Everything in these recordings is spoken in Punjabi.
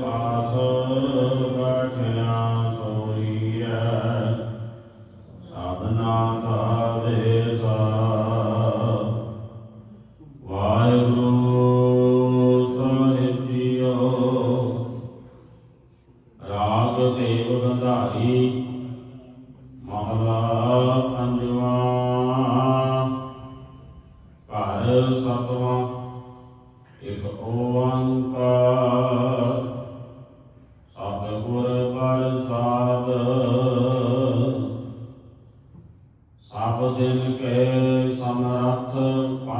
ਪਾਸ ਬਖਿਆ ਸੋਈਐ ਸਾਧਨਾ ਕਾ ਦੇਸਾ ਵਾਹਿਗੁਰੂ ਸਾਹਿਬ ਜੀਓ ਰਾਗ ਦੇਵ ਗੰਧਾਰੀ ਮਹਲਾ ਪੰਜਵਾ ਘਰ ਸਭ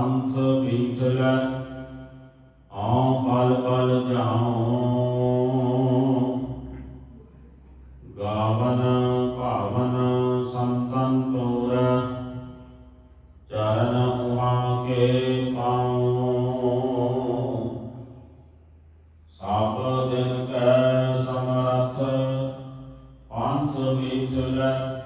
ਪੰਥ ਵਿਚਰੈ ਆਉ ਪਲ ਪਲ ਜਾਉ। ਗਾਵਨ ਭਾਵਨ ਸੰਤਨ ਤੋਰੈ, ਚਰਨ ਉਹਾ ਕੇ ਪਾਉ। ਸਭ ਦਿਨ ਕੈ ਸਮਰਥ, ਪੰਥ ਵਿਚਰੈ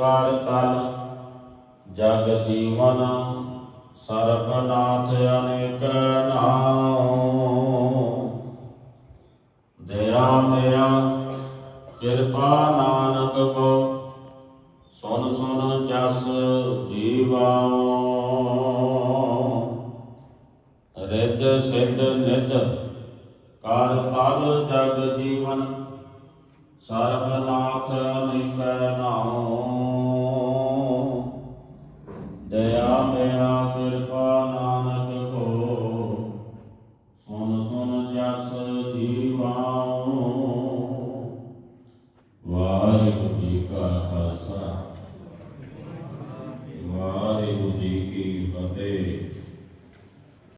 ਕਰ ਤਨ, ਜਗ ਜੀਵਨ ਸਰਬਨਾਥ ਅਨੇਕ ਨਾਉ। ਦਇਆ ਮਿਆ ਕਿਰਪਾ ਨਾਨਕ ਕੋ, ਸੁਨ ਸੁਨ ਜਸ ਜੀਵਾਂ ਰਿੱਧ ਸਿੱਧ ਨਿਧ, ਕਰ ਤਲ ਜਗ ਜੀਵਨ, ਸਰਬਨਾਥ